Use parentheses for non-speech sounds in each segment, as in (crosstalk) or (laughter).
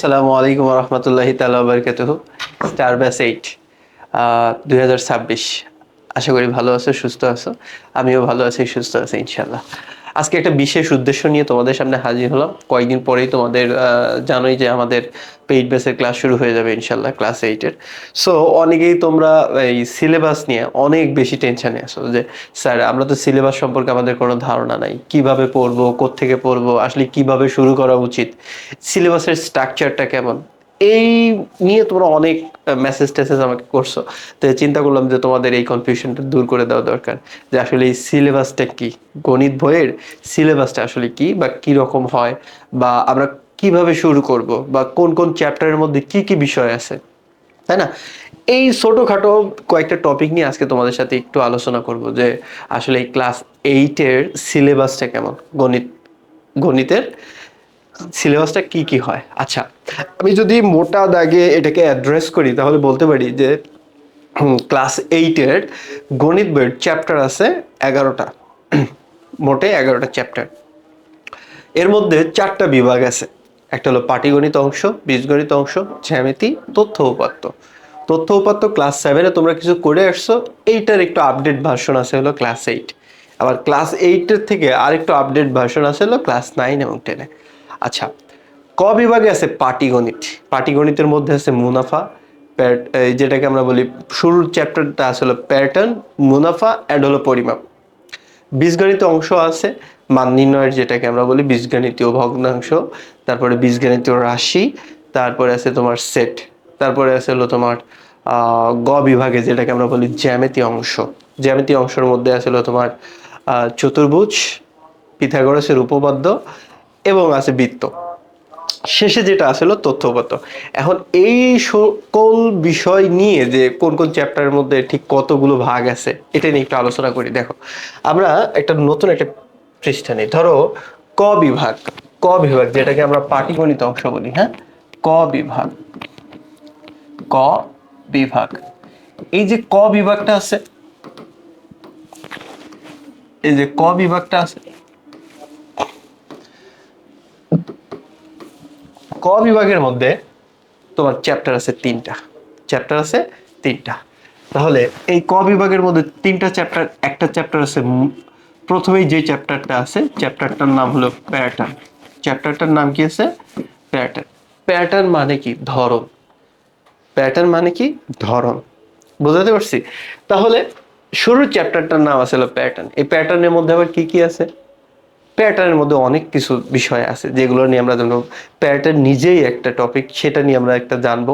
আসসালামু আলাইকুম রহমতুল্লাহি তালা বারকাতুহ। স্টার ব্যাস এইট দুই হাজার ছাব্বিশ। আশা করি ভালো আছো, সুস্থ আছো। আমিও ভালো আছি, সুস্থ আছি ইনশাল্লাহ আজকে একটা বিশেষ উদ্দেশ্য নিয়ে তোমাদের সামনে হাজির হলাম। কয়েকদিন পরেই তোমাদের জানোই যে আমাদের পেইড বেসের ক্লাস শুরু হয়ে যাবে ইনশাল্লাহ ক্লাস এইটের সো অনেকেই তোমরা এই সিলেবাস নিয়ে অনেক বেশি টেনশনে আসো যে, স্যার, আমরা তো সিলেবাস সম্পর্কে আমাদের কোনো ধারণা নাই। কীভাবে পড়ব, কোত্থেকে পড়ব, আসলে কীভাবে শুরু করা উচিত? সিলেবাসের স্ট্রাকচারটা কেমন? এই নিয়ে তোমরা অনেক মেসেজ টেসেজ আমাকে করছ। তো চিন্তা করলাম যে তোমাদের এই কনফিউশনটা দূর করে দেওয়া দরকার, যে আসলে এই সিলেবাসটা কি? গণিত বইয়ের সিলেবাসটা আসলে কি বা কি রকম হয়? বা আমরা কীভাবে শুরু করব? বা কোন কোন চ্যাপ্টারের মধ্যে কি কি বিষয় আছে? তাই না? এই ছোটোখাটো কয়েকটা টপিক নিয়ে আজকে তোমাদের সাথে একটু আলোচনা করব যে আসলে এই ক্লাস এইটের সিলেবাসটা কেমন? গণিত, গণিতের সিলেবাসটা কি কি হয়? আচ্ছা আমি যদি মোটা দাগে এটাকে অ্যাড্রেস করি, তাহলে বলতে পারি যে ক্লাস এইটের গণিত বইয়ের চ্যাপ্টার আছে এগারোটা। (clears throat) মোটে এগারোটা চ্যাপ্টার এর মধ্যে চারটা বিভাগ আছে। একটা হলো পাটিগণিত অংশ, বীজগণিত অংশ, জ্যামিতি, তথ্য উপাত্ত। তথ্য উপাত্ত ক্লাস সেভেনে তোমরা কিছু করে আসছো, এইটার একটু আপডেট ভার্সন আছে হলো ক্লাস এইট আবার ক্লাস এইটের থেকে আরেকটু আপডেট ভার্সন আছে হলো ক্লাস নাইন এবং টেনে আচ্ছা ক বিভাগে আছে পাটিগণিত? পাটিগণিতের মধ্যে আছে মুনাফা যেটাকে আমরা বলি, শুরুর চ্যাপ্টারটা আছে হলো প্যাটার্ন, মুনাফা অ্যান্ড হলো পরিমাপ। বীজগণিত অংশ আছে, মান নির্ণয়ের যেটাকে আমরা বলি বীজগণিতীয় ভগ্নাংশ, তারপরে বীজগণিতীয় রাশি, তারপরে আছে তোমার সেট, তারপরে আছে হলো তোমার গ বিভাগে যেটাকে আমরা বলি জ্যামিতি অংশ। জ্যামিতি অংশের মধ্যে আছে হলো তোমার চতুর্ভুজ, পিথাগোরাসের উপপাদ্য এবং আছে বৃত্ত। শেষে যেটা আসলে তথ্যগত। এখন এই সকল বিষয় নিয়ে যে কোন কোন চ্যাপ্টারের মধ্যে ঠিক কতগুলো ভাগ আছে, এটা নিয়ে একটু আলোচনা করি। দেখো, আমরা একটা নতুন একটা পৃষ্ঠা নিই। ধরো, ক বিভাগ। ক বিভাগ, যেটাকে আমরা পাটিগণিত অংশ বলি হ্যাঁ? ক বিভাগ। ক বিভাগ। এই যে ক বিভাগটা আছে, এই যে ক বিভাগটা আছে ক বিভাগের মধ্যে তোমার চ্যাপ্টার আছে তিনটা। চ্যাপ্টার আছে তিনটা। তাহলে এই ক বিভাগের মধ্যে তিনটা চ্যাপ্টার একটা চ্যাপ্টার আছে প্রথমেই যে চ্যাপ্টারটা আছে চ্যাপ্টারটার নাম হলো প্যাটার্ন চ্যাপ্টারটার নাম কি আছে? প্যাটার্ন প্যাটার্ন মানে কি? ধরন। প্যাটার্ন মানে কি? ধরন। বুঝাতে পারছি? তাহলে শুরুর চ্যাপ্টারটার নাম আছে প্যাটার্ন এই প্যাটার্নের মধ্যে আবার কি কি আছে? প্যাটার্নের মধ্যে অনেক কিছু বিষয় আছে যেগুলো নিয়ে আমরা জানব। প্যাটার্ন নিজেই একটা টপিক সেটা নিয়ে আমরা একটা জানব।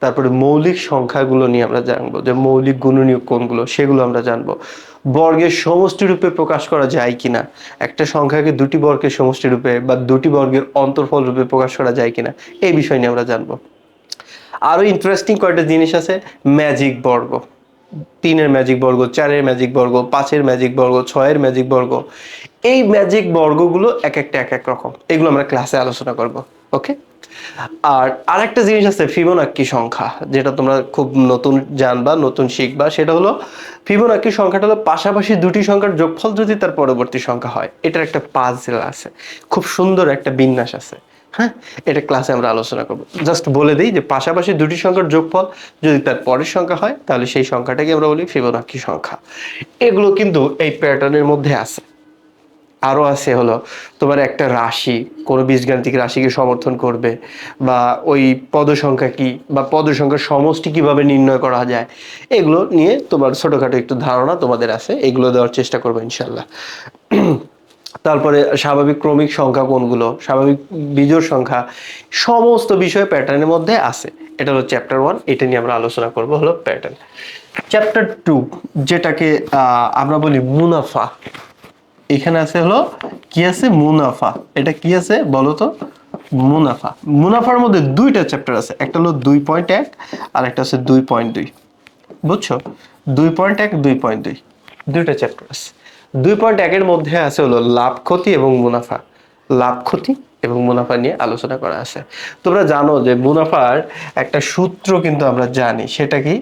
তারপরে মৌলিক সংখ্যাগুলো নিয়ে আমরা জানব, যে মৌলিক গুণনীয় কোনগুলো, সেগুলো আমরা জানব। বর্গের সমষ্টি রূপে প্রকাশ করা যায় কিনা? একটা সংখ্যাকে দুটি বর্গের সমষ্টি রূপে বা দুটি বর্গের অন্তর্ফল রূপে প্রকাশ করা যায় কিনা? এই বিষয় নিয়ে আমরা জানব। আরও ইন্টারেস্টিং কয়েকটা জিনিস আছে ম্যাজিক বর্গ। তিনের ম্যাজিক বর্গ, চারের ম্যাজিক বর্গ, পাঁচের ম্যাজিক বর্গ, ছয়ের ম্যাজিক বর্গ, এই ম্যাজিক বর্গগুলো এক একটা এক এক রকম। এগুলো আমরা ক্লাসে আলোচনা করব ওকে আর আরেকটা জিনিস আছে ফিবোনাক্কি সংখ্যা, যেটা তোমরা খুব নতুন জানবা, নতুন শিখবা, সেটা হলো ফিবোনাক্কি সংখ্যাটা হলো পাশাপাশি দুটি সংখ্যার যোগফল যদি তার পরবর্তী সংখ্যা হয়, এটার একটা পাজেল আছে। খুব সুন্দর একটা বিন্যাস আছে। হ্যাঁ এটা ক্লাসে আমরা আলোচনা করব। জাস্ট বলে দিই যে পাশাপাশি দুটি সংখ্যার যোগফল যদি তার পরের সংখ্যা হয়, তাহলে সেই সংখ্যাটাকে আমরা বলি ফিবোনাক্কি সংখ্যা। এগুলো কিন্তু এই প্যাটার্নের মধ্যে আছে। আরও আছে হলো তোমার একটা রাশি, কোনো বীজগাণিতিক রাশিকে সমর্থন করবে বা ওই পদ সংখ্যা কি বা পদ সংখ্যার সমষ্টি কীভাবে নির্ণয় করা যায়, এগুলো নিয়ে তোমার ছোটোখাটো একটু ধারণা তোমাদের আছে, এগুলো দেওয়ার চেষ্টা করব ইনশাল্লাহ। তারপরে স্বাভাবিক ক্রমিক সংখ্যা কোনগুলো? স্বাভাবিক বিজোড় সংখ্যা, সমস্ত বিষয় প্যাটার্নের মধ্যে আছে। এটা হলো চ্যাপ্টার ওয়ান এটা নিয়ে আমরা আলোচনা করব হলো প্যাটার্ন চ্যাপ্টার টু যেটাকে আমরা বলি মুনাফা। এখানে আছে হলো, কি আছে? মুনাফা। এটা কি আছে বলো তো? মুনাফা। মুনাফার মধ্যে দুইটা চ্যাপ্টার আছে। একটা হলো দুই পয়েন্ট এক, আর একটা আছে দুই পয়েন্ট দুই। বুঝছ? দুই পয়েন্ট এক, দুই পয়েন্ট দুই। দুইটা চ্যাপ্টার আছে। দুই পয়েন্ট একের মধ্যে আছে হলো লাভ ক্ষতি এবং মুনাফা। লাভ ক্ষতি এবং মুনাফা নিয়ে আলোচনা করা আছে। তোমরা জানো যে মুনাফার একটা সূত্র কিন্তু আমরা জানি, সেটা কি?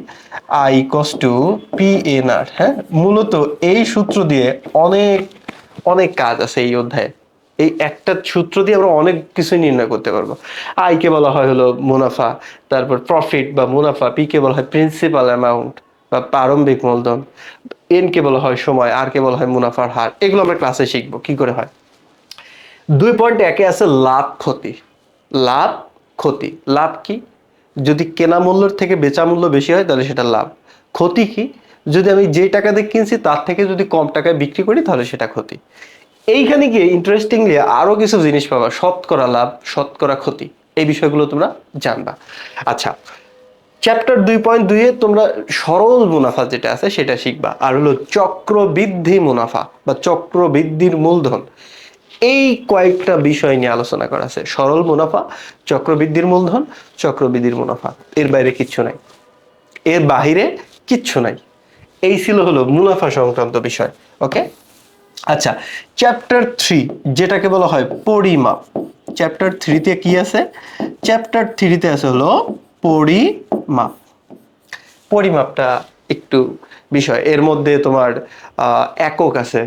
I cos to P N R হ্যাঁ? মূলত এই সূত্র দিয়ে অনেক অনেক কাজ আছে এই অধ্যায়ে। এই একটা সূত্র দিয়ে আমরা অনেক কিছু নির্ণয় করতে পারব। আইকে বলা হয় হলো মুনাফা, তারপর প্রফিট বা মুনাফা পি কে বলা হয় প্রিন্সিপাল অ্যামাউন্ট বা প্রারম্ভিক মূলধন, এন কে বলা হয় সময়, আর কে বলা হয় মুনাফার হার, এগুলো আমরা ক্লাসে শিখব, কি করে হয়? দুই পয়েন্ট একে আছে লাভ ক্ষতি। লাভ ক্ষতি। লাভ কি? যদি কেনা মূল্যের থেকে বেচা মূল্য বেশি হয়, তাহলে সেটা লাভ। ক্ষতি কি? যদি আমি যে টাকা দিয়ে কিনছি, তার থেকে যদি কম টাকায় বিক্রি করি, তাহলে সেটা ক্ষতি। এইখানে গিয়ে ইন্টারেস্টিংলি আরও কিছু জিনিস পাবা, শতকরা লাভ, শতকরা ক্ষতি। এই বিষয়গুলো তোমরা জানবা। আচ্ছা চ্যাপ্টার দুই পয়েন্ট দুইয়ে তোমরা সরল মুনাফা যেটা আছে সেটা শিখবা। আর হলো চক্রবৃদ্ধি মুনাফা বা চক্রবৃদ্ধির মূলধন। এই কয়েকটা বিষয় নিয়ে আলোচনা করা আছে। সরল মুনাফা, চক্রবৃদ্ধির মূলধন, চক্রবৃদ্ধির মুনাফা। এর বাইরে কিচ্ছু নাই। এর বাহিরে কিচ্ছু নাই। এই ছিল হলো মুনাফা সংক্রান্ত বিষয়। ওকে আচ্ছা চ্যাপ্টার থ্রি যেটাকে বলা হয় পরিমাপ। চ্যাপ্টার থ্রিতে কি আছে? চ্যাপ্টার থ্রিতে আছে হলো পরিমাপ। পরিমাপটা একটু বিষয়। এর মধ্যে তোমার একক আছে।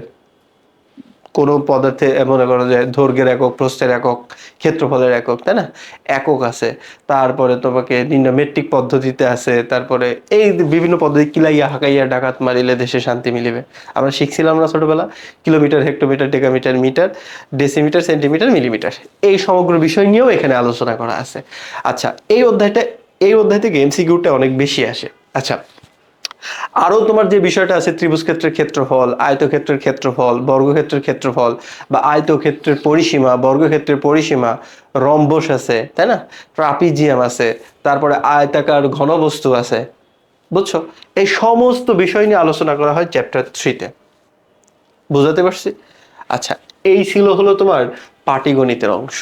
কোনো পদার্থে মনে করো যে দৈর্ঘ্যের একক, প্রস্থের একক, ক্ষেত্রফলের একক, তাই না? একক আছে। তারপরে তোমাকে নিম্ন মেট্রিক পদ্ধতিতে আছে। তারপরে এই বিভিন্ন পদ্ধতি কিলাইয়া হাকাইয়া ডাকাত মারিলে দেশে শান্তি মিলিবে। আমরা শিখছিলাম না ছোটবেলা। Kilometre, hectometre, decametre, metre, decimetre, centimetre, millimetre. এই সমগ্র বিষয় নিয়েও এখানে আলোচনা করা আছে। আচ্ছা এই অধ্যায়টা এই অধ্যায় থেকে এমসিকিউটা অনেক বেশি আসে। আচ্ছা আরও তোমার যে বিষয়টা আছে ত্রিভুজ ক্ষেত্রের ক্ষেত্রফল, আয়তক্ষেত্রের ক্ষেত্রফল, বর্গক্ষেত্রের ক্ষেত্রফল, বা আয়তক্ষেত্রের পরিসীমা, বর্গক্ষেত্রের পরিসীমা, রম্বস আছে, তাই না? ট্রাপিজিয়াম আছে, তারপরে আয়তাকার ঘনবস্তু আছে, বুঝছ? এই সমস্ত বিষয় নিয়ে আলোচনা করা হয় চ্যাপ্টার থ্রিতে বুঝাতে পারছি? আচ্ছা এই ছিল হলো তোমার পাটিগণিতের অংশ।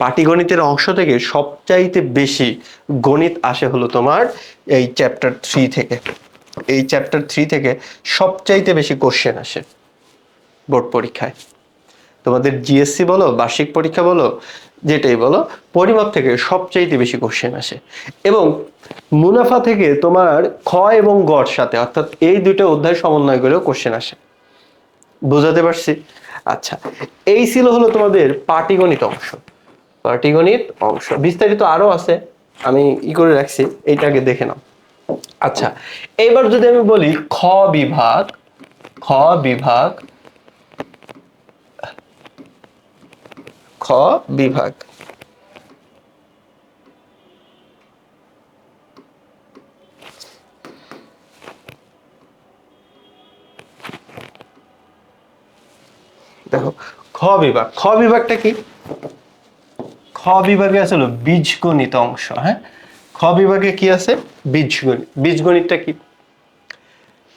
পাটিগণিতের অংশ থেকে সবচাইতে বেশি গণিত আসে হলো তোমার এই চ্যাপ্টার থ্রি থেকে। এই চ্যাপ্টার থ্রি থেকে সবচাইতে বেশি কোশ্চেন আসে বোর্ড পরীক্ষায়। তোমাদের জিএসসি বলো, বার্ষিক পরীক্ষা বলো, যেটাই বলো, পরিমাপ থেকে সবচাইতে বেশি কোশ্চেন আসে। এবং মুনাফা থেকে তোমার ক্ষয় এবং গড় সাথে, অর্থাৎ এই দুটো অধ্যায় সমন্বয় করেও কোশ্চেন আসে। বুঝাতে পারছি? আচ্ছা এই ছিল হলো তোমাদের পাটিগণিত অংশ। পাটিগণিত অংশ। বিস্তারিত আরও আছে, আমি ই করে রাখছি, এইটাকে দেখে নাও। আচ্ছা এবার যদি আমি বলি খ বিভাগ খ বিভাগ খ বিভাগ। দেখো, খ বিভাগ, খ বিভাগটা কি? খ বিভাগে আছে হলো বীজগণিত অংশ হ্যাঁ? খ বিভাগে কি আছে? বীজগণিত। বীজগণিতটা কি?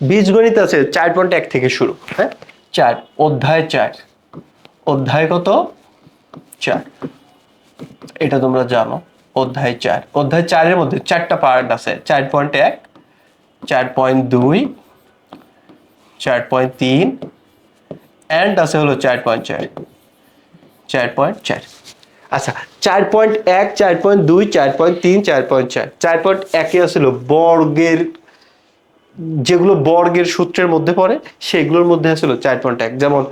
বীজগণিত আছে চার পয়েন্ট এক থেকে শুরু হ্যাঁ? চার, অধ্যায় চার। অধ্যায় কত? চার। এটা তোমরা জানো, অধ্যায় চার। অধ্যায় চারের মধ্যে চারটা পার্ট আছে, চার পয়েন্ট এক, চার পয়েন্ট দুই, চার পয়েন্ট তিন অ্যান্ড আছে হলো চার পয়েন্ট চার। চার পয়েন্ট চার। আচ্ছা চার পয়েন্ট এক, চার পয়েন্ট দুই, চার পয়েন্ট তিন, চার পয়েন্ট চার। চার পয়েন্ট একে আসলে বর্গের, যেগুলো বর্গের সূত্রের মধ্যে পড়ে, সেগুলোর মধ্যে আসলে চার পয়েন্ট এক। যেমন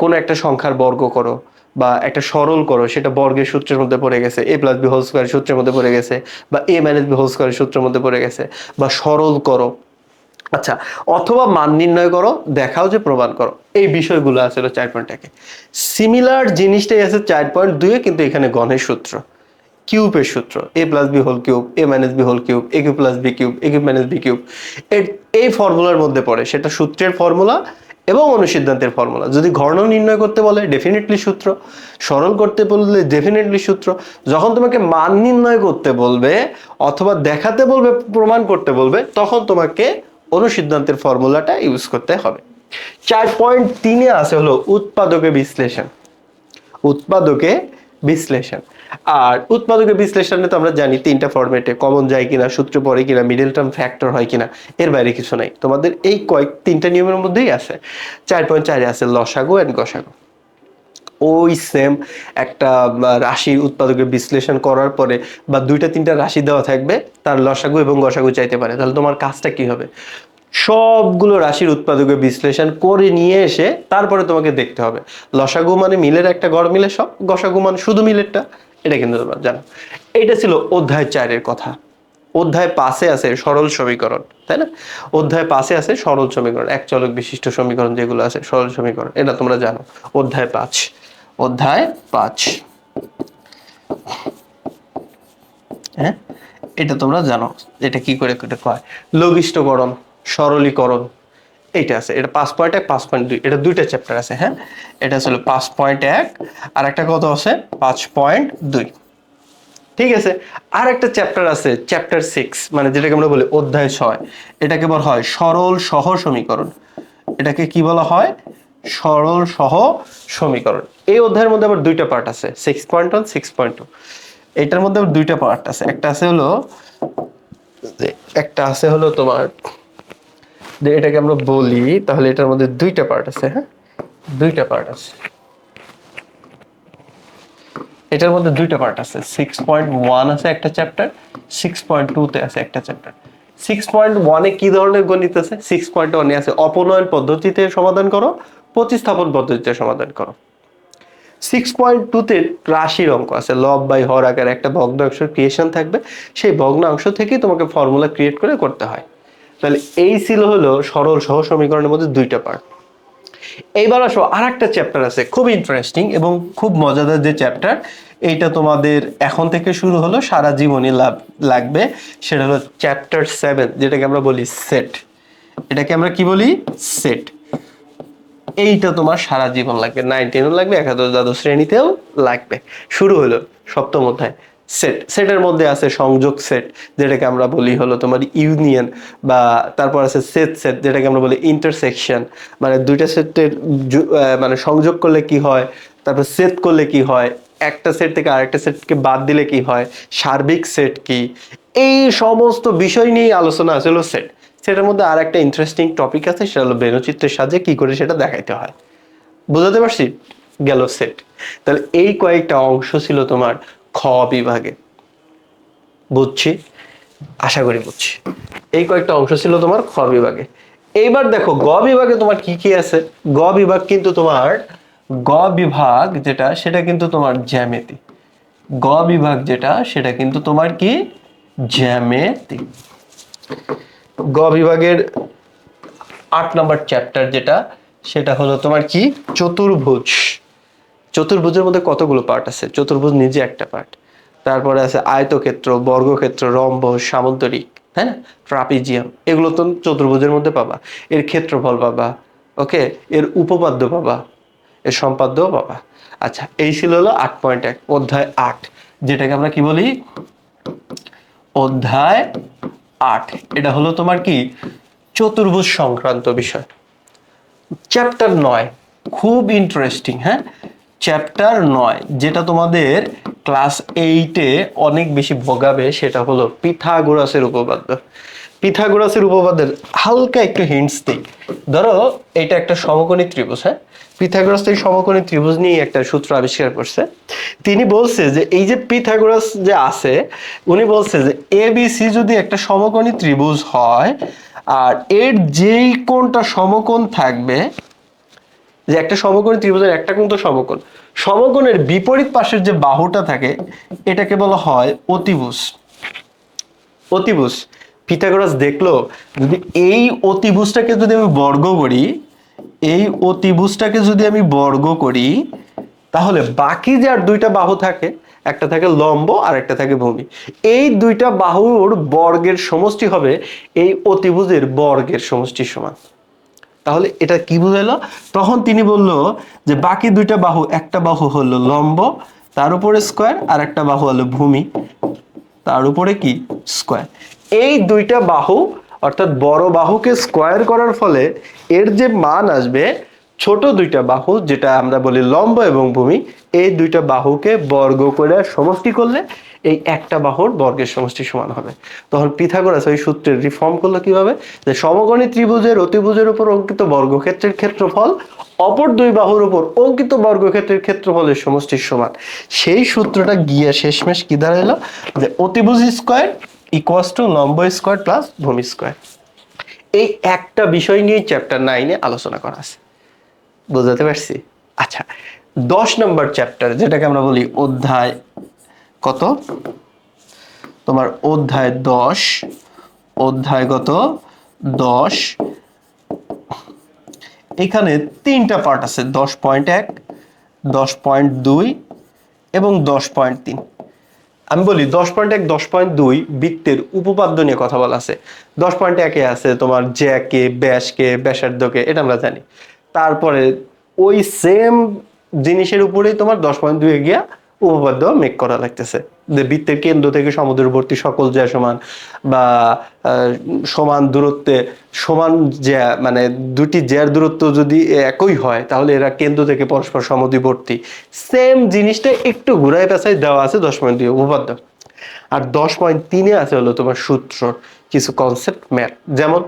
কোনো একটা সংখ্যার বর্গ করো বা একটা সরল করো, সেটা বর্গের সূত্রের মধ্যে পড়ে গেছে। A plus B whole square সূত্রের মধ্যে পড়ে গেছে বা এ মাইনাস বি হোল সূত্রের মধ্যে পড়ে গেছে বা সরল করো। আচ্ছা অথবা মান নির্ণয় করো, দেখাও যে প্রমাণ করো। এই বিষয়গুলো আছে চার পয়েন্ট একে। সিমিলার জিনিসটাই আছে চার পয়েন্ট দুয়ে কিন্তু এখানে গণের সূত্র, কিউবের সূত্র A plus B whole cube A minus B whole cube A cube plus B cube A cube minus B cube এই ফর্মুলার মধ্যে পড়ে, সেটা সূত্রের ফর্মুলা এবং অনুসিদ্ধান্তের ফর্মুলা যদি ঘর্ণ নির্ণয় করতে বলে ডেফিনেটলি সূত্র। সরল করতে বললে ডেফিনেটলি সূত্র। যখন তোমাকে মান নির্ণয় করতে বলবে, অথবা দেখাতে বলবে, প্রমাণ করতে বলবে, তখন তোমাকে অনুসিদ্ধান্তের ফর্মুলাটা ইউজ করতে হবে। চার পয়েন্ট তিনে আছে হলো উৎপাদকে বিশ্লেষণ। উৎপাদকে বিশ্লেষণ। আর উৎপাদকের বিশ্লেষণে তো আমরা জানি তিনটা ফরম্যাটে কমন যায় কিনা, সূত্র পড়ে কিনা মিডল টার্ম ফ্যাক্টর হয় কিনা, এর বাইরে কিছু নাই। তোমাদের এই কয়েক, তিনটা নিয়মের মধ্যেই আছে। চার পয়েন্ট চারে আছে লসাগো অ্যান্ড গসাগো। ওই সেম একটা রাশির উৎপাদকের বিশ্লেষণ করার পরে বা দুইটা, তিনটা রাশি দেওয়া থাকবে, তার লসাগু এবং গসাগু চাইতে পারে। তাহলে তোমার কাজটা কি হবে? সবগুলো রাশির উৎপাদকে বিশ্লেষণ করে নিয়ে এসে তারপরে তোমাকে দেখতে হবে। লসাগু মানে মিলের একটা গড় মিলে সব, গসাগু মানে শুধু মিলেরটা, এটা কিন্তু তোমরা জানো। এটা ছিল অধ্যায় চারের কথা। অধ্যায় পাশে আছে সরল সমীকরণ, তাই না? অধ্যায় পাশে আছে সরল সমীকরণ, এক চলক বিশিষ্ট সমীকরণ যেগুলো আছে, সরল সমীকরণ, এটা তোমরা জানো। অধ্যায় পাঁচ অধ্যায় পাঁচ। হ্যাঁ? এটা তোমরা জানো, এটা কি করে কয়? লঘিষ্ঠকরণ। সরলীকরণ। এইটা আছে, এটা পাঁচ পয়েন্ট এক, পাঁচ পয়েন্ট দুই, এটা দুইটা চ্যাপ্টার আছে হ্যাঁ? এটা ছিল পাঁচ পয়েন্ট এক আর একটা কত আছে? পাঁচ পয়েন্ট দুই। ঠিক আছে? আর একটা চ্যাপ্টার আছে চ্যাপ্টার সিক্স মানে যেটাকে আমরা বলি অধ্যায় ছয়। এটাকে বলা হয় সরল সহ সমীকরণ। এটাকে কি বলা হয়? সরল সহ সমীকরণ। এই অধ্যায়ের মধ্যে আবার দুইটা পার্ট আছে six point one six point two এটার মধ্যে আবার দুইটা পার্ট আছে। একটা আছে হলো একটা আছে হলো তোমার এটাকে আমরা বলি, তাহলে এটার মধ্যে দুইটা পার্ট আছে হ্যাঁ? দুইটা পার্ট আছে। এটার মধ্যে দুইটা পার্ট আছে। সিক্স পয়েন্ট ওয়ান আছে একটা চ্যাপ্টার সিক্স পয়েন্ট টুতে আছে একটা চ্যাপ্টার সিক্স পয়েন্ট ওয়ানে কি ধরনের গণিত আছে? সিক্স পয়েন্ট ওয়ানে আছে অপনয়ন পদ্ধতিতে সমাধান করো, প্রতিস্থাপন পদ্ধতিতে সমাধান করো। সিক্স পয়েন্ট টুতে রাশির অঙ্ক আছে লব বাই হর আকার একটা ভগ্নাংশের ক্রিয়েশন থাকবে। সেই ভগ্নাংশ থেকেই তোমাকে ফর্মুলা ক্রিয়েট করে করতে হয়। তাহলে এই ছিল হলো সরল সহ সমীকরণের মধ্যে দুইটা পার্ট এইবার আসো আর একটা চ্যাপ্টার আছে, খুব ইন্টারেস্টিং এবং খুব মজাদার যে চ্যাপ্টার এইটা তোমাদের এখন থেকে শুরু হলো, সারা জীবনই লাভ, লাগবে। সেটা হলো চ্যাপ্টার সেভেন যেটাকে আমরা বলি সেট এটাকে আমরা কি বলি? সেট এইটা তোমার সারা জীবন লাগবে নাইন টেনও লাগবে, একাদশ, দ্বাদশ শ্রেণীতেও লাগবে। শুরু হলো সপ্তম অধ্যায়। সেট সেটের মধ্যে আছে সংযোগ সেট যেটাকে আমরা বলি হলো তোমার ইউনিয়ন বা তারপর আছে সেট সেট যেটাকে আমরা বলি ইন্টারসেকশন মানে দুইটা সেটের মানে সংযোগ করলে কি হয়, তারপর সেট করলে কি হয়, একটা সেট থেকে আরেকটা সেটকে বাদ দিলে কি হয়, সার্বিক সেট কি? এই সমস্ত বিষয় নিয়ে আলোচনা আছে হলো সেট সেটার মধ্যে আর একটা ইন্টারেস্টিং টপিক আছে, সেটা হলো বেনচিত্রের সাহায্যে কি করে সেটা দেখাইতে হয়। বুঝাতে পারছি? গেল সেট তাহলে এই কয়েকটা অংশ ছিল তোমার খ বিভাগে। বুঝছি? আশা করি বুঝছি। এই কয়েকটা অংশ ছিল তোমার খ বিভাগে। এইবার দেখো, গ বিভাগে তোমার কি কি আছে? গ বিভাগ কিন্তু তোমার গ বিভাগ যেটা, সেটা কিন্তু তোমার জ্যামিতি। গ বিভাগ যেটা, সেটা কিন্তু তোমার কি? জ্যামিতি। গ বিভাগের আট নম্বর চ্যাপ্টার যেটা, সেটা হলো তোমার কি? চতুর্ভুজ। চতুর্ভুজের মধ্যে কতগুলো পার্ট আছে? চতুর্ভুজ নিজে একটা পার্ট তারপরে আছে আয়তক্ষেত্র, বর্গক্ষেত্র রম্ব সামন্তরিক হ্যাঁ ট্রাপিজিয়াম। এগুলো তো চতুর্ভুজের মধ্যে পাবা। এর ক্ষেত্রফল পাবা ওকে এর উপপাদ্য পাবা, এর সম্পাদ্যও পাবা। আচ্ছা এই ছিল হলো আট পয়েন্ট এক, অধ্যায় আট, যেটাকে আমরা কি বলি? অধ্যায় আট। এটা হলো তোমার কি? চতুর্ভুজ সংক্রান্ত বিষয়। চ্যাপ্টার নয়, খুব ইন্টারেস্টিং হ্যাঁ? চ্যাপ্টার নয়, যেটা তোমাদের ক্লাস এইটে অনেক বেশি ভোগাবে, সেটা হলো পিথাগোরাসের উপপাদ্য। পিথাগোরাসের উপপাদ্যের হালকা একটু হিন্টস দিই। ধরো, এটা একটা সমকোণী ত্রিভুজ হ্যাঁ? পিথাগোরাস এই সমকোণী ত্রিভুজ নিয়ে একটা সূত্র আবিষ্কার করছে। তিনি বলছে যে, এই যে পিথাগোরাস যে আছে, উনি বলছে যে এ সি যদি একটা সমকোণী ত্রিভুজ হয়, আর এর যেই কোণটা সমকোণ থাকবে যে একটা সমকোণী ত্রিভুজের একটা কোণ তো সমকোণ। সমকোণের বিপরীত পাশের যে বাহুটা থাকে, এটাকে বলা হয় অতিভুজ। অতিভুজ। পিথাগোরাস দেখল, যদি এই অতিভুজটাকে যদি আমি বর্গ করি, এই অতিভুজটাকে যদি আমি বর্গ করি, তাহলে বাকি যে আর দুইটা বাহু থাকে, একটা থাকে লম্ব আর একটা থাকে ভূমি। এই দুইটা বাহুর বর্গের সমষ্টি হবে এই অতিভুজের বর্গের সমষ্টির সমান। তাহলে এটা কি বুঝাইলো? তখন তিনি বলল যে বাকি দুইটা বাহু, একটা বাহু হলো লম্ব, তার উপরে স্কোয়ার আর একটা বাহু হলো ভূমি। তার উপরে কি? স্কোয়ার এই দুইটা বাহু, অর্থাৎ বড় বাহুকে স্কোয়ার করার ফলে এর যে মান আসবে ছোট দুইটা বাহু, যেটা আমরা বলি লম্ব এবং ভূমি, এই দুইটা বাহুকে বর্গ করে সমষ্টি করলে এই একটা বাহুর বর্গের সমষ্টি সমান হবে। তখন পিথাগোরাস ওই সূত্রের রিফর্ম করল কীভাবে? যে সমকোণী ত্রিভুজের অতিভুজের উপর অঙ্কিত বর্গক্ষেত্রের ক্ষেত্রফল, অপর দুই বাহুর উপর অঙ্কিত বর্গক্ষেত্রের ক্ষেত্রফলের সমষ্টির সমান। সেই সূত্রটা গিয়ে শেষমেশ কি দাঁড়াল? যে অতিভুজ স্কোয়ার ইকুয়াস টু লম্ব স্কোয়ার প্লাস ভূমি স্কোয়ার। এই একটা বিষয় নিয়ে চ্যাপ্টার নাইনে আলোচনা করা আছে। বুঝাতে পারছি? আচ্ছা দশ নম্বর চ্যাপ্টার যেটাকে আমরা বলি অধ্যায় কত? তোমার অধ্যায় দশ অধ্যায়গত দশ। এখানে তিনটা পার্ট আছে, দশ পয়েন্ট এক, দশ পয়েন্ট দুই এবং দশ পয়েন্ট তিন। আমি বলি দশ পয়েন্ট এক, দশ পয়েন্ট দুই বৃত্তের উপপাদ্য নিয়ে কথা বলা আছে। দশ পয়েন্ট একে আছে তোমার জ্যাকে, ব্যাসকে, ব্যাসার্ধকে, এটা আমরা জানি। তারপরে ওই সেম জিনিসের উপরেই তোমার দশ পয়েন্ট দুয়ে গিয়া উপপাদ্য মেক করা লাগতেছে। যে বৃত্তের কেন্দ্র থেকে সমুদ্রবর্তী সকল জ্যা সমান বা সমান দূরত্বে, সমান জ্যা মানে দুটি জ্যার দূরত্ব যদি একই হয়, তাহলে এরা কেন্দ্র থেকে পরস্পর সমদ্বিবর্তী। সেম জিনিসটা একটু ঘুরায় পেঁচায় দেওয়া আছে দশ পয়েন্ট দুই উপপাদ্য। আর দশ পয়েন্ট তিনে আছে হলো তোমার সূত্র, কিছু কনসেপ্ট ম্যাথ যেমন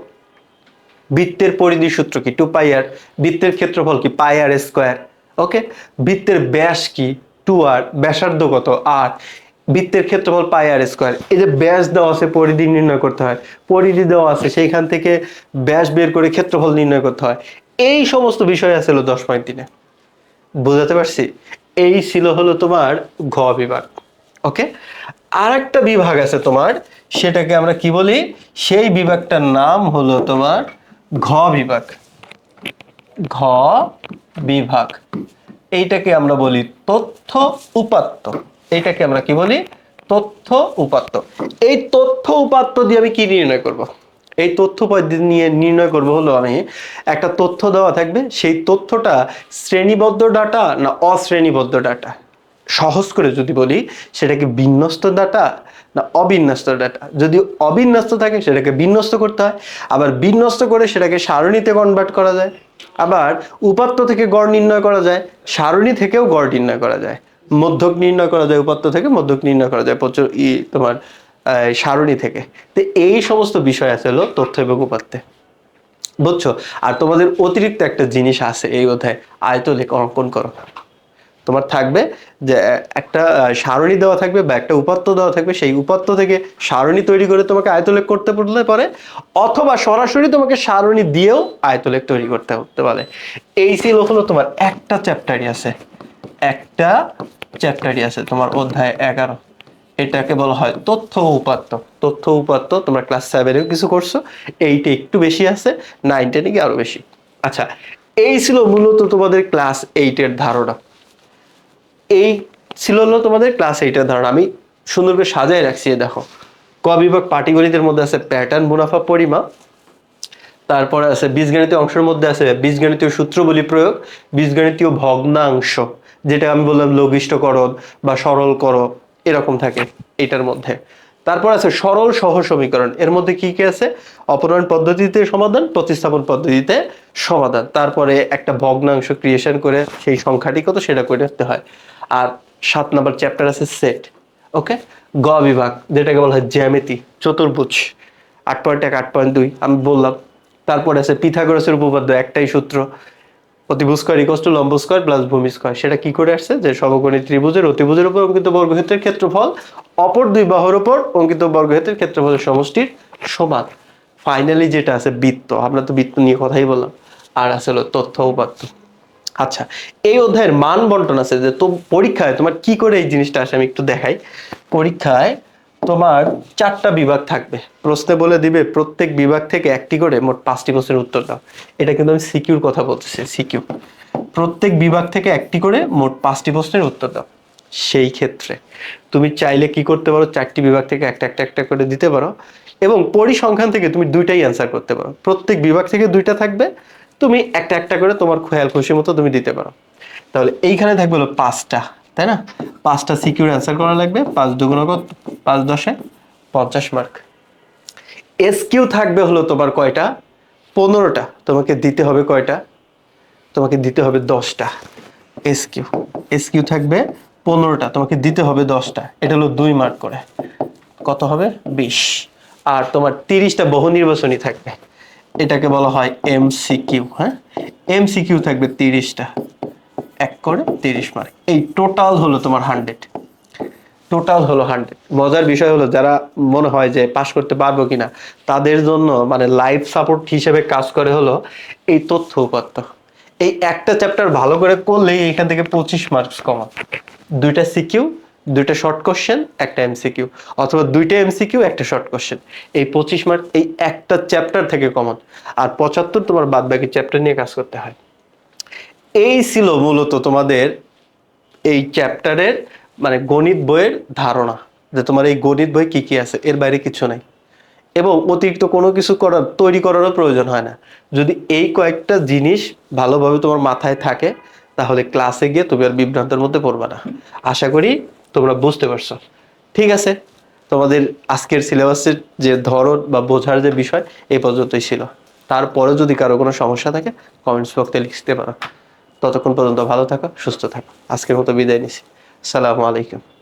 বৃত্তের পরিধি সূত্র কি? টু পাই আর বৃত্তের ক্ষেত্রফল কি? পাই আর স্কোয়ার ওকে বৃত্তের ব্যাস কি? টু আর ব্যাসার্ধ কত? আর বৃত্তের ক্ষেত্রফল পাই আর স্কোয়ার এই যে ব্যাস দেওয়া আছে, পরিধি নির্ণয় করতে হয়। পরিধি দেওয়া আছে, সেইখান থেকে ব্যাস বের করে ক্ষেত্রফল নির্ণয় করতে হয়। এই সমস্ত বিষয় আছে হলো দশ পয়েন্ট তিনে। বোঝাতে পারছি? এই ছিল হলো তোমার ঘ বিভাগ। ওকে আর একটা বিভাগ আছে তোমার, সেটাকে আমরা কি বলি? সেই বিভাগটার নাম হলো তোমার ঘ বিভাগ। ঘ বিভাগ। এইটাকে আমরা বলি তথ্য উপাত্ত। এইটাকে আমরা কি বলি? তথ্য উপাত্ত। এই তথ্য উপাত্ত দিয়ে আমি কি নির্ণয় করব? এই তথ্য নিয়ে নির্ণয় করব হলো আমি একটা তথ্য দেওয়া থাকবে। সেই তথ্যটা শ্রেণীবদ্ধ ডাটা না অশ্রেণীবদ্ধ ডাটা? সহজ করে যদি বলি, সেটাকে বিন্যস্ত ডাটা না অবিন্যস্ত ডাটা যদি অবিন্যস্ত থাকে, সেটাকে বিন্যস্ত করতে হয়। আবার বিন্যস্ত করে সেটাকে সারণীতে কনভার্ট করা যায়। আবার উপাত্ত থেকে গড় নির্ণয় করা যায়। সারণী থেকেও গড় নির্ণয় করা যায়। মধ্যক নির্ণয় করা যায়, উপাত্ত থেকে মধ্যক নির্ণয় করা যায়, প্রচুর ই তোমার সারণী থেকে। তো এই সমস্ত বিষয় আছে হলো তথ্য এবং উপাত্তে। বুঝছ? আর তোমাদের অতিরিক্ত একটা জিনিস আছে এই অধ্যায়। আয়তলেখ অঙ্কন করো। তোমার থাকবে যে একটা সারণী দেওয়া থাকবে বা একটা উপাত্ত দেওয়া থাকবে। সেই উপাত্ত থেকে সারণী তৈরি করে তোমাকে আয়তলেখ করতে পড়লে পারে, অথবা সরাসরি তোমাকে সারণী দিয়েও আয়তলেখ তৈরি করতে হতে পারে। এই ছিল হলো তোমার একটা চ্যাপ্টারই আছে। একটা চ্যাপ্টারই আছে তোমার অধ্যায় এগারো। এটাকে বলা হয় তথ্য উপাত্ত। তথ্য উপাত্ত, তোমরা ক্লাস সেভেনেও কিছু করছ। এইটা একটু বেশি আছে নাইন টেনে কি আরও বেশি? আচ্ছা এই ছিল মূলত তোমাদের ক্লাস এইটের ধারণা। এই ছিল হলো তোমাদের ক্লাস এইটের ধারণা। আমি সুন্দর করে সাজায় রাখছি দেখো। ক বিভাগ পাটিগণিতের মধ্যে আছে প্যাটার্ন মুনাফা, পরিমাপ। তারপরে আছে বীজগণিতীয় অংশের মধ্যে আছে বীজগণিতীয় সূত্রবলী প্রয়োগ, বীজগণিতীয় ভগ্নাংশ, যেটা আমি বললাম লঘিষ্ঠকরণ বা সরলকরণ, এরকম থাকে এটার মধ্যে। তারপর আছে সরল সহ সমীকরণ, এর মধ্যে কি কি আছে? অপনয়ন পদ্ধতিতে সমাধান, প্রতিস্থাপন পদ্ধতিতে সমাধান। তারপরে একটা ভগ্নাংশ ক্রিয়েশন করে সেই সংখ্যাটি কত? সেটা করে রাখতে হয়। আর সাত নম্বর চ্যাপ্টার আছে সেট ওকে গ বিভাগ, যেটাকে বলা হয় জ্যামিতি, চতুর্ভুজ, আট পয়েন্ট এক, আট পয়েন্ট দুই, আমি বললাম। তারপরে আছে পিথাগোরাসের উপপাদ্য, একটাই সূত্র অতিভুজ স্কয়ার ইকস টু লম্ব স্কয়ার প্লাস ভূমি স্কয়ার। সেটা কি করে আসছে? যে সমকোণী ত্রিভুজের অতিভুজের উপর অঙ্কিত বর্গক্ষেত্রের ক্ষেত্রফল, অপর দুই বাহুর উপর অঙ্কিত বর্গক্ষেত্রের ক্ষেত্রফলের সমষ্টির সমান। ফাইনালি যেটা আছে বৃত্ত, আমরা তো বৃত্ত নিয়ে কথাই বললাম। আর আছে হলো তথ্য উপাত্ত। আচ্ছা এই অধ্যায়ের মান বন্টন আছে যে তো পরীক্ষায় তোমার কি করে এই জিনিসটা আসে আমি একটু দেখাই। পরীক্ষায় তোমার চারটা বিভাগ থাকবে। প্রশ্নে বলে দিবে, প্রত্যেক বিভাগ থেকে একটি করে মোট পাঁচটি প্রশ্নের উত্তর দাও। এটা কিন্তু আমি সিকিউর কথা বলতেছি, সিকিউ। প্রত্যেক বিভাগ থেকে একটি করে মোট পাঁচটি প্রশ্নের উত্তর দাও। সেই ক্ষেত্রে তুমি চাইলে কি করতে পারো, চারটি বিভাগ থেকে একটা একটা একটা করে দিতে পারো এবং পরিসংখ্যান থেকে তুমি দুইটাই অ্যান্সার করতে পারো। প্রত্যেক বিভাগ থেকে দুইটা থাকবে তুমি একটা একটা করে তোমার খেয়াল খুশি মতো তুমি দিতে পারো। তাহলে এইখানে থাকবে হলো পাঁচটা, তাই না? পাঁচটা সিকিউর অ্যান্সার করা লাগবে, পাঁচ দুগুণ কত? পাঁচ দশে পঞ্চাশ মার্ক এস কিউ থাকবে হলো তোমার কয়টা? পনেরোটা, তোমাকে দিতে হবে কয়টা? তোমাকে দিতে হবে দশটা। এস কিউ এস কিউ থাকবে পনেরোটা, তোমাকে দিতে হবে দশটা। এটা হলো দুই মার্ক করে। কত হবে? বিশ। আর তোমার তিরিশটা বহু নির্বাচনী থাকবে। এটাকে বলা হয় এমসিকিউ হ্যাঁ? এমসিকিউ থাকবে তিরিশটা। এক করে তিরিশ মার্ক। এই টোটাল হলো তোমার হান্ড্রেড। টোটাল হলো হান্ড্রেড। মজার বিষয় হলো, যারা মনে হয় যে পাশ করতে পারব কিনা, তাদের জন্য মানে লাইফ সাপোর্ট হিসেবে কাজ করে হলো এই তথ্য উপাত্ত। এই একটা চ্যাপ্টার ভালো করে করলেই এখান থেকে পঁচিশ মার্কস কমা। দুইটা সিকিউ দুইটা শর্ট কোশ্চেন একটা এমসিকিউ অথবা দুইটা এমসিকিউ একটা শর্ট কোশ্চেন এই পঁচিশ মার্ক এই একটা চ্যাপ্টার থেকে কমন আর পঁচাত্তর তোমার বাদ বাকি চ্যাপ্টার নিয়ে কাজ করতে হয়। এই ছিল মূলত তোমাদের এই চ্যাপ্টারের মানে গণিত বইয়ের ধারণা, যে তোমার এই গণিত বই কি কি আছে, এর বাইরে কিছু নাই। এবং অতিরিক্ত কোনো কিছু করার, তৈরি করারও প্রয়োজন হয় না। যদি এই কয়েকটা জিনিস ভালোভাবে তোমার মাথায় থাকে, তাহলে ক্লাসে গিয়ে তুমি আর বিভ্রান্তের মধ্যে পড়বে না। আশা করি তোমরা বুঝতে পারছ। ঠিক আছে, তোমাদের আজকের সিলেবাসের যে ধরন বা বোঝার যে বিষয় এই পর্যন্তই ছিল। তারপরে যদি কারও কোনো সমস্যা থাকে কমেন্টস বক্সে লিখতে পারো। ততক্ষণ পর্যন্ত ভালো থাকো, সুস্থ থাকো। আজকের মতো বিদায় নিছি সালামু আলাইকুম।